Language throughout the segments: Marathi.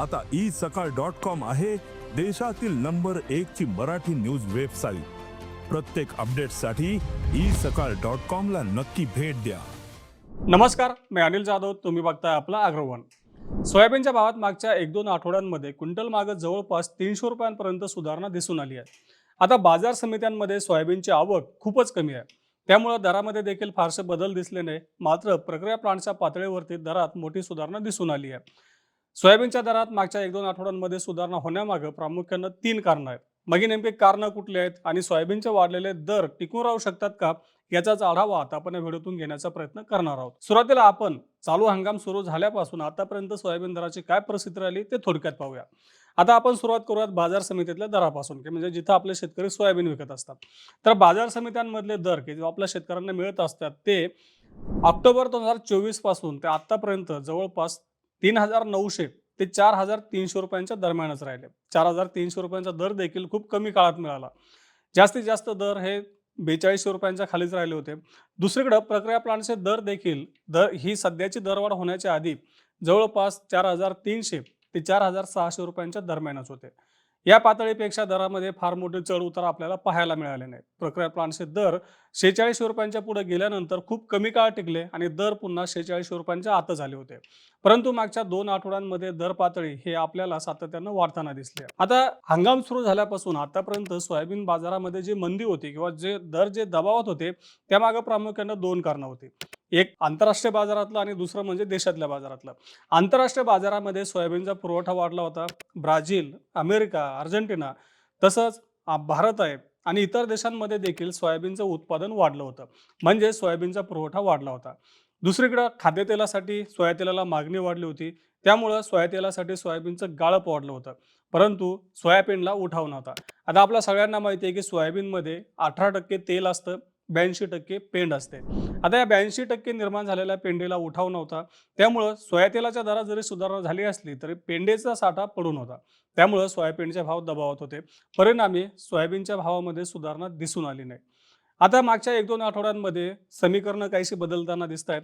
आता ई सकाळ डॉट कॉम आहे देशातील नंबर एक ची मराठी न्यूज वेबसाईट. प्रत्येक अपडेटसाठी ई सकाळ डॉट कॉम ला नक्की भेट द्या. नमस्कार मी अनिल जाधव तुम्ही बघताय आपला अग्रवन. सोयाबीनच्या भावात मागच्या एक दोन आठवड्यांमध्ये क्विंटल मागं जवळपास तीनशे रुपयांपर्यंत सुधारणा दिसून आली आहे. आता बाजार समित्यांमध्ये सोयाबीनची आवक खूपच कमी आहे. त्यामुळं दरामध्ये देखील फारसे बदल दिसले नाही मात्र प्रक्रिया प्लांटच्या पातळीवरती दरात मोठी सुधारणा दिसून आली आहे. सोयाबीनच्या दरात मागच्या एक दोन आठवड्यांमध्ये सुधारणा होण्यामागं प्रामुख्यानं तीन कारणं आहेत. मग ही नेमके कारणं कुठले आहेत आणि सोयाबीनचे वाढलेले दर टिकून राहू शकतात का? याचाच आढावा आता आपण या व्हिडिओतून घेण्याचा प्रयत्न करणार आहोत. सुरुवातीला आपण चालू हंगाम सुरू झाल्यापासून आतापर्यंत सोयाबीन दराची काय परिस्थिती राहिली ते थोडक्यात पाहूया. आता आपण सुरुवात करूयात बाजार समितीतल्या दरापासून की म्हणजे जिथं आपले शेतकरी सोयाबीन विकत असतात. तर बाजार समित्यांमधले दर की जे आपल्या शेतकऱ्यांना मिळत असतात ते ऑक्टोबर दोन हजार चोवीसपासून ते आतापर्यंत जवळपास तीन हजार नऊशे ते चार हजार तीनशे रुपयांच्या दरम्यानच राहिले. चार हजार तीनशे रुपयांचा दर देखील खूप कमी काळात मिळाला. जास्तीत जास्त दर हे बेचाळीसशे रुपयांच्या खालीच राहिले होते. दुसरीकडं प्रक्रिया प्लांटचे दर देखील दर ही सध्याची दरवाढ होण्याच्या आधी जवळपास चार हजार तीनशे ते चार हजार सहाशे रुपयांच्या दरम्यानच होते. या पातळीपेक्षा दरामध्ये फार मोठे चढ उतार आपल्याला पाहायला मिळाले नाही प्रक्रिया प्लांटचे दर शेहेचाळीसशे रुपयांच्या पुढे गेल्यानंतर खूप कमी काळ टिकले आणि दर पुन्हा शेहेचाळीसशे रुपयांच्या आत झाले होते. परंतु मागच्या दोन आठवड्यांमध्ये दर पातळी हे आपल्याला सातत्यानं वाढताना दिसले. आता हंगाम सुरू झाल्यापासून आतापर्यंत सोयाबीन बाजारामध्ये जी मंदी होती किंवा जे दर जे दबावात होते त्यामागे प्रामुख्यानं दोन कारणं होती. एक आंतरराष्ट्रीय बाजारातलं आणि दुसरं म्हणजे देशातल्या बाजारातलं. आंतरराष्ट्रीय बाजारामध्ये सोयाबीनचा पुरवठा वाढला होता. ब्राझील अमेरिका अर्जेंटिना तसंच भारत आहे आणि इतर देशांमध्ये देखील सोयाबीनचं उत्पादन वाढलं होतं. म्हणजे सोयाबीनचा पुरवठा वाढला होता. दुसरीकडं खाद्यतेलासाठी सोयातेलाला मागणी वाढली होती. त्यामुळं सोयातेलासाठी सोयाबीनचं गाळप वाढलं होतं. परंतु सोयाबीनला उठाव नव्हता. आता आपल्या सगळ्यांना माहिती आहे की सोयाबीनमध्ये अठरा टक्के तेल असतं ब्याऐंशी टक्के पेंड असते. आता या ब्याऐंशी टक्के निर्माण झालेल्या पेंडेला उठाव नव्हता. त्यामुळं सोयातेलाच्या दरात जरी सुधारणा झाली असली तरी पेंडेचा साठा पडून होता. त्यामुळं सोयाबीनचे भाव दबावत होते. परिणामी सोयाबीनच्या भावामध्ये सुधारणा दिसून आली नाही. आता मागच्या एक दोन आठवड्यांमध्ये समीकरणं काहीशी बदलताना दिसत आहेत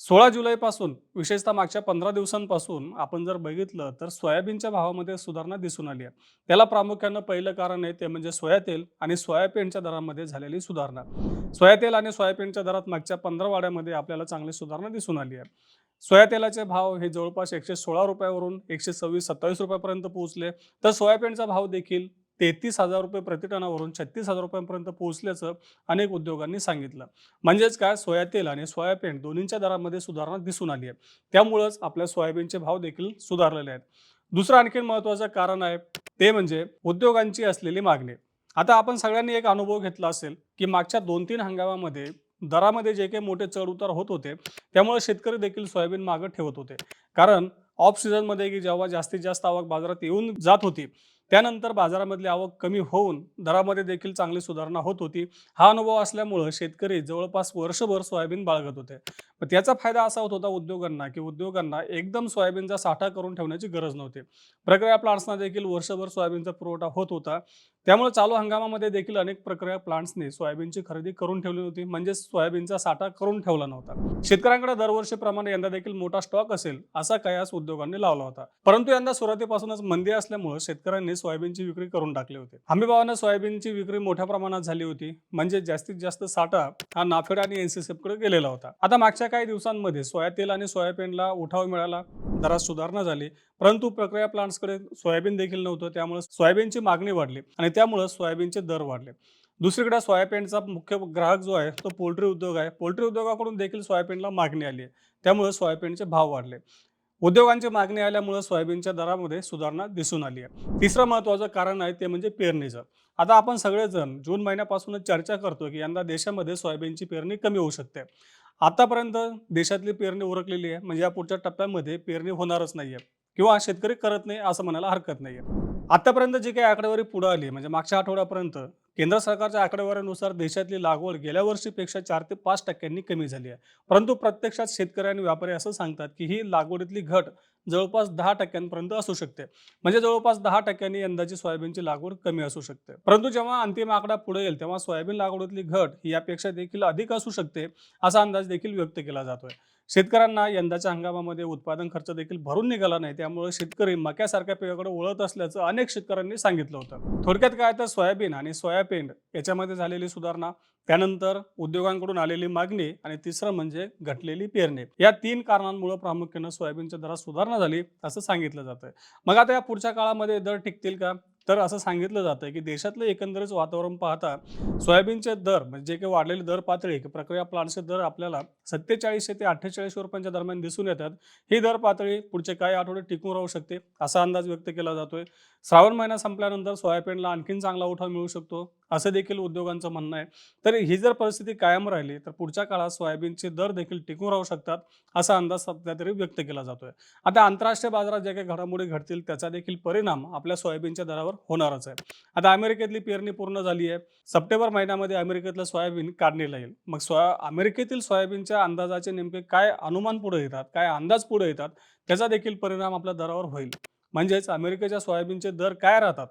सोळा जुलैपासून विशेषतः मागच्या पंधरा दिवसांपासून आपण जर बघितलं तर सोयाबीनच्या भावामध्ये सुधारणा दिसून आली आहे. त्याला प्रामुख्यानं पहिलं कारण आहे ते म्हणजे सोयातेल आणि सोयाबीनच्या दरामध्ये झालेली सुधारणा. सोयातेल आणि सोयाबीनच्या दरात मागच्या पंधरा वाड्यामध्ये आपल्याला चांगली सुधारणा दिसून आली आहे. सोयातेलाचे भाव हे जवळपास एकशे सोळा रुपयावरून एकशे सव्वीस सत्तावीस रुपयापर्यंत पोहोचले. तर सोयाबीनचा भाव देखील तेहतीस हजार रुपये प्रतिटनावरून छत्तीस हजार रुपयांपर्यंत पोहोचल्याचं अनेक उद्योगांनी सांगितलं. म्हणजेच काय? सोयातेल आणि सोयाबीन दोन्हींच्या दरामध्ये सुधारणा दिसून आली आहे. त्यामुळंच आपल्या सोयाबीनचे भाव देखील सुधारलेले आहेत. दुसरं आणखीन महत्त्वाचं कारण आहे ते म्हणजे उद्योगांची असलेली मागणी. आता आपण सगळ्यांनी एक अनुभव घेतला असेल की मागच्या दोन तीन हंगामामध्ये दरामध्ये जे काही मोठे चढ उतार होत होते त्यामुळे शेतकरी देखील सोयाबीन मागं ठेवत होते. कारण ऑफ सीझनमध्ये की जेव्हा जास्तीत जास्त आवक बाजारात येऊन जात होती त्यानंतर बाजारामधली आवक कमी होऊन दरामध्ये देखील चांगली सुधारणा होत होती. हा अनुभव असल्यामुळं शेतकरी जवळपास वर्षभर सोयाबीन बाळगत होते. पण त्याचा फायदा असा होत होता उद्योगांना की उद्योगांना एकदम सोयाबीनचा साठा करून ठेवण्याची गरज नव्हती. प्रक्रिया प्लांट्सना देखील वर्षभर सोयाबीनचा पुरवठा होत होता. त्यामुळे चालू हंगामामध्ये देखील अनेक प्रक्रिया प्लांट्सने सोयाबीनची खरेदी करून ठेवली होती. म्हणजे सोयाबीनचा साठा करून ठेवला नव्हता. शेतकऱ्यांकडे दरवर्षीप्रमाणे यंदा देखील मोठा स्टॉक असेल असा कयास उद्योगांनी लावला होता. परंतु यंदा सुरुवातीपासूनच मंदी असल्यामुळे शेतकऱ्यांनी सोयाबीनची विक्री करून टाकली होती. हमीभावानं सोयाबीनची विक्री मोठ्या प्रमाणात झाली होती. म्हणजे जास्तीत जास्त साठा हा नाफेड आणि एनसीसीएफकडे गेलेला होता. आता मागच्या काही दिवसांमध्ये सोयातेल आणि सोयाबीनला उठाव मिळाला. दरात सुधारणा झाली. परंतु प्रक्रिया प्लांट्सकडे सोयाबीन देखील नव्हतं. त्यामुळे सोयाबीनची मागणी वाढली आणि त्यामुळे सोयाबीनचे दर वाढले. दुसरीकडे सोयाबीनचा मुख्य ग्राहक जो आहे तो पोल्ट्री उद्योग आहे. पोल्ट्री उद्योगाकडून देखील सोयाबीनला मागणी आली आहे. त्यामुळे सोयाबीनचे भाव वाढले. उद्योगांची मागणी आल्यामुळे सोयाबीनच्या दरामध्ये सुधारणा दिसून आली आहे. तिसरं महत्त्वाचं कारण आहे ते म्हणजे पेरणीचं. आता आपण सगळेजण जून महिन्यापासूनच चर्चा करतो की यंदा देशामध्ये सोयाबीनची पेरणी कमी होऊ शकते. आतापर्यंत देशातली पेरणी उरकलेली आहे. म्हणजे या पुढच्या टप्प्यामध्ये पेरणी होणारच नाहीये. किंवा शेतकरी करत नाही असं म्हणायला हरकत नाहीये. आतापर्यंत जी काही आकडेवारी पुढे आली म्हणजे मागच्या आठवड्यापर्यंत केंद्र सरकारच्या आकडेवारीनुसार देशातली लागवड गेल्या वर्षीपेक्षा चार ते पाच टक्क्यांनी कमी झाली आहे. परंतु प्रत्यक्षात शेतकरी आणि व्यापारी असं सांगतात की ही लागवडीतली घट जवळपास दहा टक्क्यांपर्यंत असू शकते. म्हणजे जवळपास दहा टक्क्यांनी यंदाची सोयाबीनची लागवड कमी असू शकते. परंतु जेव्हा अंतिम आकडा पुढे येईल तेव्हा सोयाबीन लागवडीतली घट ही यापेक्षा देखील अधिक असू शकते असा अंदाज देखील व्यक्त केला जातोय. शेतकऱ्यांना यंदाच्या हंगामामध्ये उत्पादन खर्च देखील भरून निघाला नाही त्यामुळे शेतकरी मक्यासारख्या पिकाकडे वळत असल्याचं अनेक शेतकऱ्यांनी सांगितलं होतं. थोडक्यात काय तर सोयाबीन आणि सोयाबीन याच्यामध्ये झालेली सुधारणा त्यानंतर उद्योगांकडून आलेली मागणी आणि तिसरं म्हणजे घटलेली पेरणी. या तीन कारणांमुळे प्रामुख्यानं सोयाबीनच्या दरात सुधारणा झाली असं सांगितलं जातं मग आता या पुढच्या काळामध्ये दर टिकतील का? तर असं सांगितलं जातं की देशातलं एकंदरीत वातावरण पाहता सोयाबीनचे दर म्हणजे जे काही वाढलेले दर पातळी प्रक्रिया प्लांटचे दर आपल्याला सत्तेचाळीसशे ते अठ्ठेचाळीस रुपयांच्या दरम्यान दिसून येतात. ही दर पातळी पुढचे काही आठवडे टिकून राहू शकते असा अंदाज व्यक्त केला जातोय. श्रावण महिना संपल्यानंतर सोयाबीनला आणखीन चांगला उठाव मिळू शकतो असं देखील उद्योगांचं म्हणणं आहे. तर ही जर परिस्थिती कायम राहिली तर पुढच्या काळात सोयाबीनचे दर देखील टिकून राहू शकतात असा अंदाज सध्या तरी व्यक्त केला जातोय. आता आंतरराष्ट्रीय बाजारात ज्या काही घडामोडी घडतील त्याचा देखील परिणाम आपल्या सोयाबीनच्या दरावर होणारच आहे. आता अमेरिकेतली पेरणी पूर्ण झाली आहे. सप्टेंबर महिन्यामध्ये अमेरिकेतलं सोयाबीन काढणीला येईल. मग सोया अमेरिकेतील सोयाबीनच्या अंदाजाचे नेमके काय अनुमान पुढे येतात काय अंदाज पुढे येतात त्याचा देखील परिणाम आपल्या दरावर होईल. म्हणजेच अमेरिकेच्या सोयाबीनचे दर काय राहतात?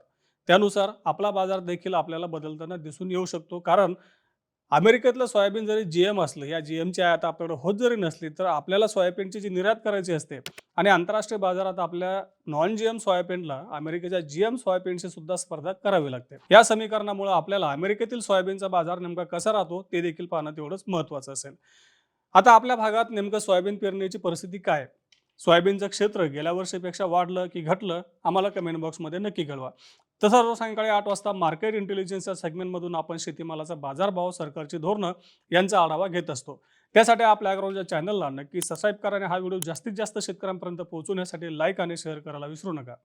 त्यानुसार आपला बाजार देखील आपल्याला बदलताना दिसून येऊ शकतो. कारण अमेरिकेतलं सोयाबीन जरी जी एम असलं या जी एमची आयात आपल्याकडे होत जरी नसली तर आपल्याला सोयाबीनची जी निर्यात करायची असते आणि आंतरराष्ट्रीय बाजारात आपल्या नॉन जी एम सोयाबीनला अमेरिकेच्या जी एम सोयाबीनशी सुद्धा स्पर्धा करावी लागते. या समीकरणामुळे आपल्याला अमेरिकेतील सोयाबीनचा बाजार नेमका कसा राहतो ते देखील पाहणं तेवढंच महत्त्वाचं असेल. आता आपल्या भागात नेमकं सोयाबीन पेरणीची परिस्थिती काय सोयाबीनचं क्षेत्र गेल्या वर्षीपेक्षा वाढलं की घटलं आम्हाला कमेंट बॉक्समध्ये नक्की कळवा. तसं रोज सायंकाळी आठ वाजता मार्केट इंटेलिजन्सच्या सेगमेंटमधून आपण शेतीमालाचा बाजारभाव सरकारची धोरणं यांचा आढावा घेत असतो. त्यासाठी आपल्या अग्रवालच्या चॅनलला नक्की सबस्क्राईब करा आणि हा व्हिडिओ जास्तीत जास्त शेतकऱ्यांपर्यंत पोहोचवण्यासाठी लाईक आणि शेअर करायला विसरू नका.